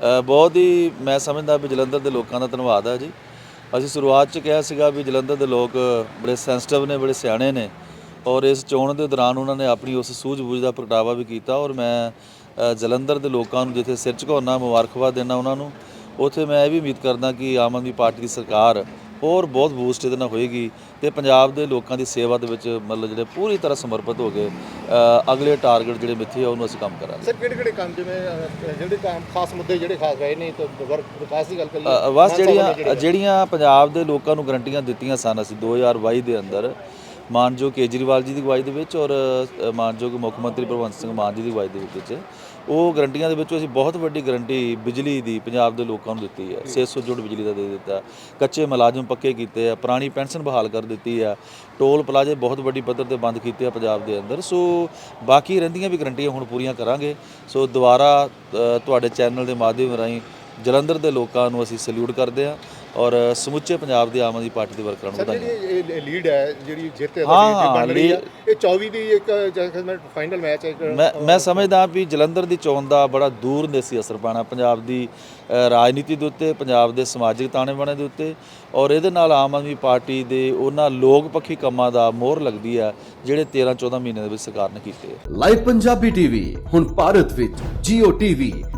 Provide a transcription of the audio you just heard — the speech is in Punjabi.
ਬਹੁਤ ਹੀ ਮੈਂ ਸਮਝਦਾ ਵੀ ਜਲੰਧਰ ਦੇ ਲੋਕਾਂ ਦਾ ਧੰਨਵਾਦ ਹੈ ਜੀ। ਅਸੀਂ ਸ਼ੁਰੂਆਤ 'ਚ ਕਿਹਾ ਸੀਗਾ ਵੀ ਜਲੰਧਰ ਦੇ ਲੋਕ ਬੜੇ ਸੈਂਸਿਟਿਵ ਨੇ, ਬੜੇ ਸਿਆਣੇ ਨੇ ਔਰ ਇਸ ਚੋਣ ਦੇ ਦੌਰਾਨ ਉਹਨਾਂ ਨੇ ਆਪਣੀ ਉਸ ਸੂਝ-ਬੂਝ ਦਾ ਪ੍ਰਗਟਾਵਾ ਵੀ ਕੀਤਾ ਔਰ ਮੈਂ ਜਲੰਧਰ ਦੇ ਲੋਕਾਂ ਨੂੰ ਜਿੱਥੇ ਸਿਰ ਝੁਕਾਉਣਾ, ਮੁਬਾਰਕਬਾਦ ਦੇਣਾ ਉਹਨਾਂ ਨੂੰ, ਉੱਥੇ ਮੈਂ ਇਹ ਵੀ ਉਮੀਦ ਕਰਦਾ ਕਿ ਆਮ ਆਦਮੀ ਪਾਰਟੀ ਦੀ ਸਰਕਾਰ ਹੋਰ ਬਹੁਤ ਬੂਸਟ ਇਹਦੇ ਨਾਲ ਹੋਏਗੀ ਤੇ ਪੰਜਾਬ ਦੇ ਲੋਕਾਂ ਦੀ ਸੇਵਾ ਦੇ ਵਿੱਚ ਮਤਲਬ ਜਿਹੜੇ ਪੂਰੀ ਤਰ੍ਹਾਂ ਸਮਰਪਿਤ ਹੋ ਗਏ ਅਗਲੇ ਟਾਰਗੇਟ ਜਿਹੜੇ ਮਿੱਥੇ ਆ ਉਹਨੂੰ ਅਸੀਂ ਕੰਮ ਕਰਾਂਗੇ। ਸਰ ਕਿਹੜੇ ਕਿਹੜੇ ਕੰਮ ਜਿਵੇਂ ਜਿਹੜੇ ਕੰਮ ਖਾਸ ਮੁੱਦੇ ਜਿਹੜੇ ਖਾਸ ਰਹੇ ਨੇ ਤਾਂ ਵਰਕ ਵਿਕਾਸ ਦੀ ਗੱਲ ਕਰੀਏ ਬਸ ਜਿਹੜੀਆਂ ਜਿਹੜੀਆਂ ਪੰਜਾਬ ਦੇ ਲੋਕਾਂ ਨੂੰ ਗਰੰਟੀਆਂ ਦਿੱਤੀਆਂ ਸਨ ਅਸੀਂ 2022 ਦੇ ਅੰਦਰ ਮਾਨਯੋਗ ਕੇਜਰੀਵਾਲ ਜੀ ਦੀ ਅਗਵਾਈ ਦੇ ਵਿੱਚ ਔਰ ਮਾਨਯੋਗ ਮੁੱਖ ਮੰਤਰੀ ਭਗਵੰਤ ਸਿੰਘ ਮਾਨ ਜੀ ਦੀ ਅਗਵਾਈ ਦੇ ਵਿੱਚ। ਉਹ ਗਰੰਟੀਆਂ ਦੇ ਵਿੱਚੋਂ ਅਸੀਂ ਬਹੁਤ ਵੱਡੀ ਗਰੰਟੀ ਬਿਜਲੀ ਦੀ ਪੰਜਾਬ ਦੇ ਲੋਕਾਂ ਨੂੰ ਦਿੱਤੀ ਹੈ। 600 ਯੂਨਿਟ ਬਿਜਲੀ ਦਾ ਦੇ ਦਿੱਤਾ। ਕੱਚੇ ਮੁਲਾਜ਼ਮ ਪੱਕੇ ਕੀਤੇ ਆ, ਪੁਰਾਣੀ ਪੈਨਸ਼ਨ ਬਹਾਲ ਕਰ ਦਿੱਤੀ ਆ। ਟੋਲ ਪਲਾਜ਼ੇ ਬਹੁਤ ਵੱਡੀ ਪੱਧਰ ਤੇ ਬੰਦ ਕੀਤੇ ਆ ਪੰਜਾਬ ਦੇ ਅੰਦਰ। ਸੋ ਬਾਕੀ ਰਹਿੰਦੀਆਂ ਵੀ ਗਰੰਟੀਆਂ ਹੁਣ ਪੂਰੀਆਂ ਕਰਾਂਗੇ। ਸੋ ਦੁਬਾਰਾ ਤੁਹਾਡੇ ਚੈਨਲ ਦੇ ਮਾਧਿਅਮ ਰਾਹੀਂ ਜਲੰਧਰ ਦੇ ਲੋਕਾਂ ਨੂੰ ਅਸੀਂ ਸਲੂਟ ਕਰਦੇ ਹਾਂ ਔਰ ਸਮੁੱਚੇ ਪੰਜਾਬ ਦੇ ਆਮ ਆਦਮੀ ਪਾਰਟੀ ਦੇ ਵਰਕਰਾਂ ਨੂੰ ਵਧਾਈਆਂ ਜਿਹੜੀ ਇਹ ਲੀਡ ਹੈ ਜਿਹੜੀ ਜਿੱਤ ਹੈ ਹਾਂ, ਹਾਂ, ਬਣ ਰਹੀ ਹੈ। ਇਹ 24 ਦੀ ਇੱਕ ਫਾਈਨਲ ਮੈਚ ਹੈ ਮੈਂ ਮੈਂ ਸਮਝਦਾ ਵੀ ਜਲੰਧਰ ਦੀ ਚੋਣ ਦਾ ਬੜਾ ਦੂਰ ਦੇਸੀ ਅਸਰ ਪਾਣਾ ਪੰਜਾਬ ਦੀ ਰਾਜਨੀਤੀ ਦੇ ਉੱਤੇ ਪੰਜਾਬ ਦੇ ਸਮਾਜਿਕ ਤਾਣੇ ਬਾਣੇ ਦੇ ਉੱਤੇ ਔਰ ਇਹਦੇ ਨਾਲ ਆਮ ਆਦਮੀ ਪਾਰਟੀ ਦੇ ਉਹਨਾਂ ਲੋਕ ਪੱਖੀ ਕੰਮਾਂ ਦਾ ਮੋਹਰ ਲੱਗਦੀ ਆ ਜਿਹੜੇ 13 14 ਮਹੀਨੇ ਦੇ ਵਿੱਚ ਸਰਕਾਰ ਨੇ ਕੀਤੇ ਲਾਈਵ ਪੰਜਾਬੀ ਟੀਵੀ ਹੁਣ ਭਾਰਤ ਵਿੱਚ Jio TV,